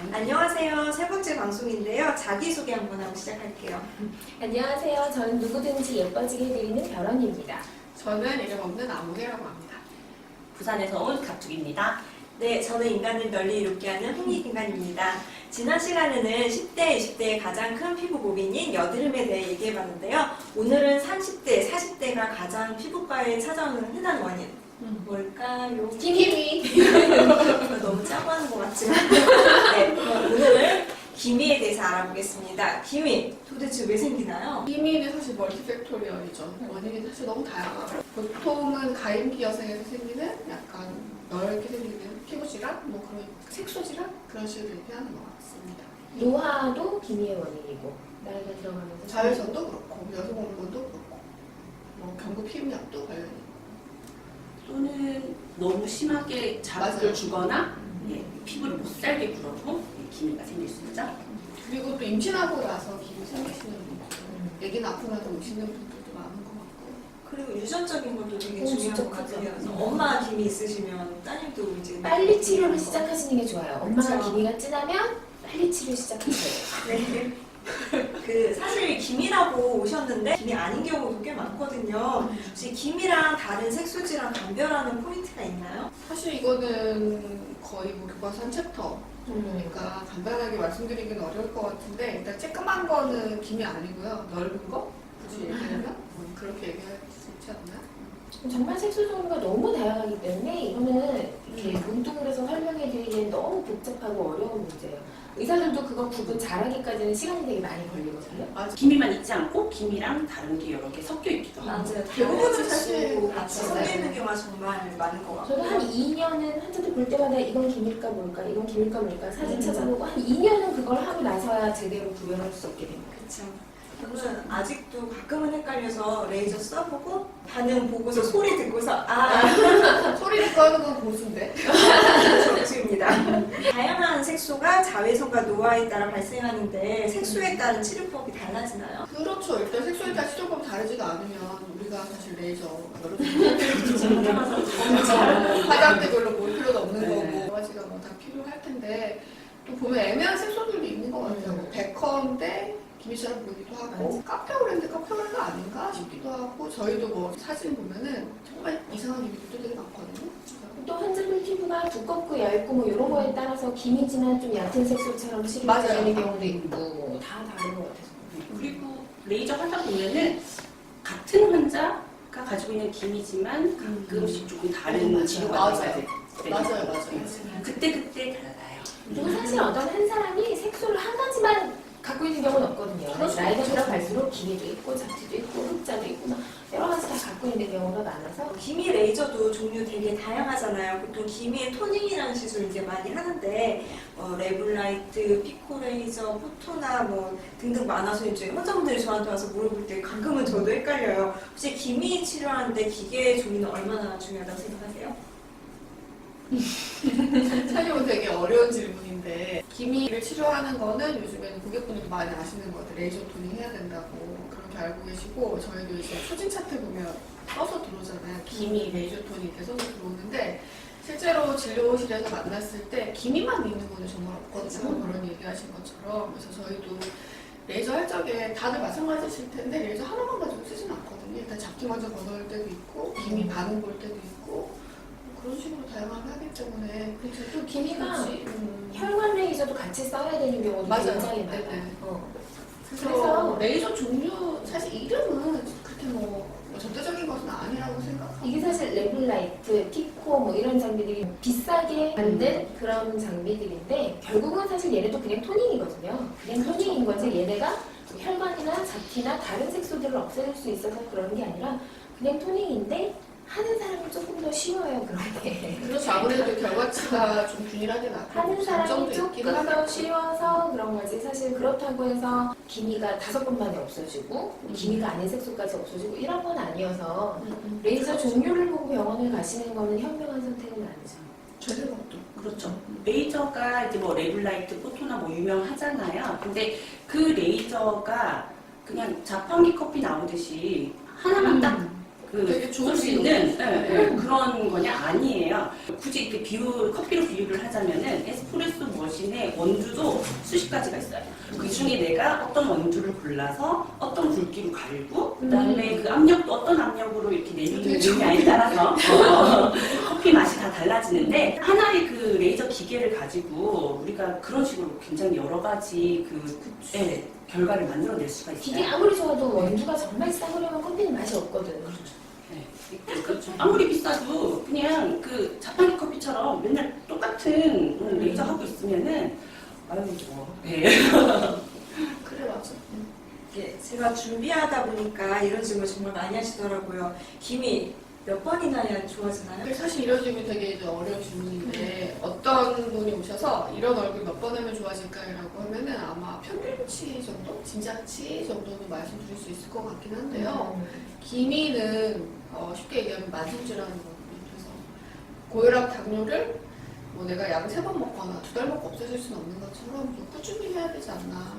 안녕하세요. 세 번째 방송인데요. 자기소개 한번 하고 시작할게요. 안녕하세요. 저는 누구든지 예뻐지게 해드리는 별언입니다. 저는 이름 없는 아무개라고 합니다. 부산에서 온 가축입니다. 네, 저는 인간을 널리 이롭게 하는 홍익인간입니다. 지난 시간에는 10대, 20대의 가장 큰 피부 고민인 여드름에 대해 얘기해봤는데요. 오늘은 30대, 40대가 가장 피부과에 찾아오는 흔한 원인. 음. 뭘까요? 키미! 너무 짜고 하는 것 같지만. 네, 그럼 오늘 기미에 대해서 알아보겠습니다. 기미, 도대체 왜 생기나요? 기미는 사실 멀티팩토리얼이죠. 원인이 사실 너무 다양하고 보통은 가임기 여성에서 생기는 약간 넓게 생기는 피부 질환, 뭐 그런 색소 질환 그런 식으로 얘기하는 것 같습니다. 노화도 기미의 원인이고 나이가 들어가면서 자외선도 그렇고 여성 호르몬도 그렇고 뭐 경구 피임약도 관련이 또는 너무 심하게 자극을. 주거나 예, 피부를 못 살게 굴어도 예, 기미가 생길 수 있죠. 그리고 또 임신하고 나서 기미 생기시는 분들, 애기 낳고 나서 오시는 분들도 많은 것 같고 그리고 유전적인 것도 되게 오, 중요한 것 같아요. 그래서 엄마 기미 있으시면 따님도 이제 빨리 치료를 시작하시는 게 좋아요. 엄마가 그쵸. 기미가 진하면 빨리 치료 시작하세요. 네. 기미라고 오셨는데 기미 아닌 경우도 꽤 많거든요. 혹시 기미랑 다른 색소지랑 감별하는 포인트가 있나요? 사실 이거는 거의 뭐 교과서 한 챕터 정도니까 간단하게 말씀드리기는 어려울 것 같은데 일단 쬐끄만 거는 기미 아니고요 넓은 거 굳이 얘기하면 음, 그렇게 얘기할 수 있지 않나요? 정말 색소 종류가 너무 다양하기 때문에 이거는 이렇게 문둥을 해서 설명해 드리기엔 너무 복잡하고 어려운 문제예요. 의사들도 그거 구분 잘하기까지는 시간이 되게 많이 걸리거든요. 맞아 기미만 있지 않고 기미랑 다른 게 여러 개 섞여 있기도 하고. 맞아요. 대부분은 대부분은 사실 사실 같이. 섞여 있는 경우가 정말 많은 것 같고. 저도 한 2년은 환자들 볼 때마다 이건 기밀까 뭘까, 이건 기밀까 뭘까 사진 음. 찾아보고 한 2년은 그걸 하고 나서야 제대로 구별할 수 없게 됩니다. 그쵸. 저는 아직도 가끔은 헷갈려서 레이저 써보고 반응 보고서 소리 듣고서 아. 소리를 꺼는 건 고수인데? 적수입니다. 다양한 색소가 자외선과 노화에 따라 발생하는데 색소에 따른 치료법이 달라지나요? 그렇죠. 일단 색소에 따라 치료법 다르지가 않으면 우리가 사실 레이저 여러 종류 화장대별로 볼 필요도 없는 네. 거고 여러 가지가 뭐 다 필요할 텐데 또 보면 애매한 색소들도 있는 것 같아요. 뭐 백커인데 기미처럼 보이기도 하고 카페오렌데 카페오렌가 아닌가 싶기도 하고 저희도 뭐 사진 보면은 정말 이상한 기미들도 되게 많거든요 또 환자들 피부가 두껍고 얇고 뭐 이런 거에 따라서 기미지만 좀 얕은 색소처럼 치료가 맞아요. 되는 경우도 있고 뭐다 다른 것 같아서. 네, 그리고 레이저 하다 보면은 같은 환자가 가지고 있는 기미지만 가끔씩 조금 다른 음, 맞아요. 치료가 맞아요. 때가 맞아요. 맞아요 그때 그때 달라요. 그리고 사실 어떤 한 사람이 색소를 한 가지만 갖고 있는 경우는 없거든요. 나이가 들어갈수록 기미도 있고 잡티도 있고 흑자도 있고 막 여러 가지 다 갖고 있는 경우가 많아서 기미 레이저도 종류 되게 다양하잖아요. 보통 기미의 토닝이라는 시술 이제 많이 하는데 어, 레블라이트, 피코 레이저, 포토나 뭐 등등 많아서 이제 환자분들이 저한테 와서 물어볼 때 가끔은 저도 헷갈려요. 혹시 기미 치료하는데 기계 종류는 얼마나 중요하다고 생각하세요? 사실은 되게 어려운 질문인데 기미를 치료하는 거는 요즘에는 고객분들도 많이 아시는 것 같아요. 레이저 토닝 해야 된다고 그렇게 알고 계시고 저희도 이제 수진 차트 보면 써서 들어오잖아요. 기미 레이저 토닝 이렇게 써서 들어오는데 실제로 진료실에서 만났을 때 기미만 있는 거는 정말 없거든요. 그렇죠. 그런 얘기하신 것처럼 그래서 저희도 레이저 할 적에 다들 마찬가지실 텐데 레이저 하나만 가지고 쓰진 않거든요. 일단 잡티 먼저 걷어올 때도 있고 기미 반응 볼 때도 있고 그런 식으로 다양하게 하기 때문에 그렇죠. 또 기미가 음. 혈관 레이저도 같이 써야 되는 경우도 맞아요. 굉장히 많아요. 네네. 어. 그래서, 그래서 레이저 종류 사실 이름은 그렇게 뭐, 뭐 절대적인 것은 아니라고 생각하고 이게 사실 레블라이트, 티코 뭐 이런 장비들이 비싸게 만든 그런 장비들인데 결국은 사실 얘네도 그냥 토닝이거든요. 그냥 토닝인 거지 얘네가 혈관이나 잡티나 다른 색소들을 없애줄 수 있어서 그런 게 아니라 그냥 토닝인데 하는 사람이 조금 더 쉬워요 그런 게. 그렇죠 아무래도 결과치가 좀 균일하게 나고 하는 사람이 조금 더. 쉬워서 그런 거지. 사실 그렇다고 해서 기미가 다섯 번 만에 없어지고 기미가 아닌 색소까지 없어지고 이런 건 아니어서 음, 음. 레이저 종류를 보고 병원을 가시는 거는 현명한 선택은 아니죠. 제 생각도 그렇죠. 레이저가 이제 뭐 레블라이트, 포토나 뭐 유명하잖아요. 근데 그 레이저가 그냥 자판기 커피 나오듯이 하나만 딱 그 좋을 수 있는. 예, 예, 그런 거냐 아니에요. 굳이 이렇게 비유 커피로 비유를 하자면은 에스프레소 머신의 원두도 수십 가지가 있어요. 그 중에 내가 어떤 원두를 골라서 어떤 굵기로 갈고 그다음에 그 압력도 어떤 압력으로 이렇게 내리는 느냐에 따라서 어, 커피 맛이 다 달라지는데 하나의 그 레이저 기계를 가지고 우리가 그런 식으로 굉장히 여러 가지 그 예, 결과를 만들어낼 수가 있어요. 기계 아무리 좋아도 원두가 정말 싸구려면 커피는 맛이 없거든. 네. 그렇죠. 아무리 비싸도 그냥 그 자판기 커피처럼 맨날 똑같은 음, 레이저 하고 있으면은 아유 뭐 예. 그래 맞아. 예, 제가 준비하다 보니까 이런 질문 정말 많이 하시더라고요. 김이 몇 번이나 해야 좋아지나요? 근데 사실 이런 질문 되게 이제 어려운 질문인데 어떤 분이 오셔서 이런 얼굴 몇 번 하면 좋아질까요라고 하면은 아마 평균치 정도, 진짜치 정도는 말씀드릴 수 있을 것 같긴 한데요. 기미는 어, 쉽게 얘기하면 만성질환이거든요. 그래서 고혈압, 당뇨를 뭐 내가 약을 세번 먹거나 두 달 먹고 없애줄 수는 없는 것처럼 좀 꾸준히 해야 되지 않나.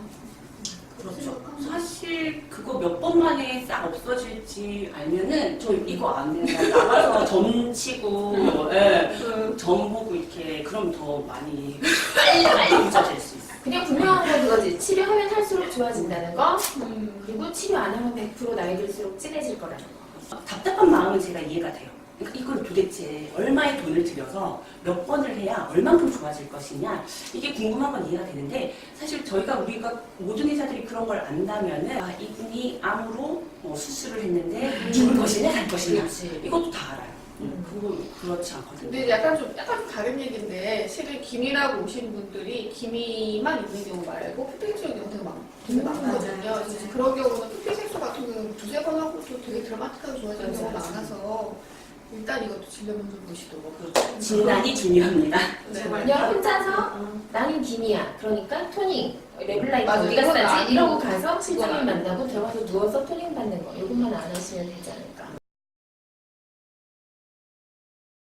그렇죠. 사실 그거 몇 번 만에 싹 없어질지 알면은 저 이거 안 된다 나가서 점 치고 예, 점 보고 이렇게 그럼 더 많이 빨리 빨리 잊어질 수 있어. 그냥 분명한 건 그거지. 치료하면 할수록 좋아진다는 거. 음, 그리고 치료 안 하면 100% 나이 들수록 진해질 거라는 거. 답답한 마음은 제가 이해가 돼요. 그러니까 이걸 도대체 얼마의 돈을 들여서 몇 번을 해야 얼만큼 좋아질 것이냐 이게 궁금한 건 이해가 되는데 사실 저희가 우리가 모든 의사들이 그런 걸 안다면은 아, 이분이 암으로 뭐 수술을 했는데 죽을 것이냐 살 것이냐 그렇지. 이것도 다 알아요. 음, 그거 그렇지 않거든요. 근데 약간 좀 약간 좀 다른 얘기인데 실은 기미라고 오신 분들이 기미만 있는 경우 말고 푸피색소의 경우 되게, 많, 되게 음, 많거든요. 맞아요. 그래서 그런 경우는 푸피색소 같은 경우는 두세 번 하고 또 되게 드라마틱하게 좋아지는. 경우가 많아서 일단 이것도 진료면서 보시도록 진단이 중요합니다. 네. 정말. 그냥 혼자서 나는 김이야. 그러니까 토닝, 레블라이트 맞아요. 어디가 이건 싸지? 아니고 이러고 가서 그건 실장님. 만나고 들어가서 누워서 토닝 받는 거. 이것만 안 하시면 되지 않을까.